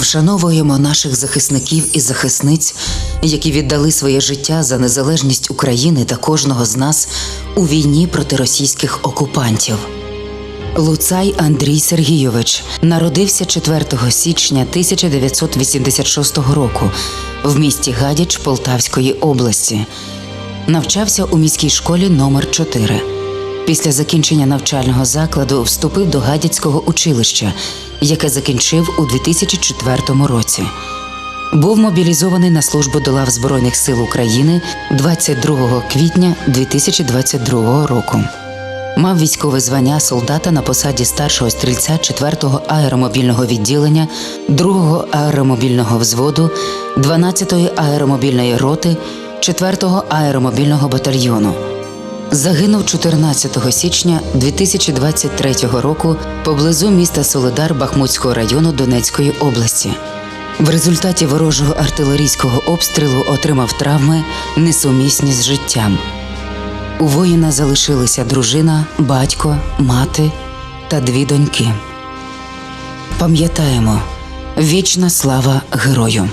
Вшановуємо наших захисників і захисниць, які віддали своє життя за незалежність України та кожного з нас у війні проти російських окупантів. Луцай Андрій Сергійович народився 4 січня 1986 року в місті Гадяч Полтавської області. Навчався у міській школі номер 4 Після закінчення навчального закладу вступив до Гадяцького училища, яке закінчив у 2004 році. Був мобілізований на службу до лав Збройних сил України 22 квітня 2022 року. Мав військове звання солдата на посаді старшого стрільця 4-го аеромобільного відділення, 2-го аеромобільного взводу, 12-ї аеромобільної роти, 4-го аеромобільного батальйону. Загинув 14 січня 2023 року поблизу міста Солидар Бахмутського району Донецької області. В результаті ворожого артилерійського обстрілу отримав травми, несумісні з життям. У воїна залишилися дружина, батько, мати та дві доньки. Пам'ятаємо, вічна слава герою!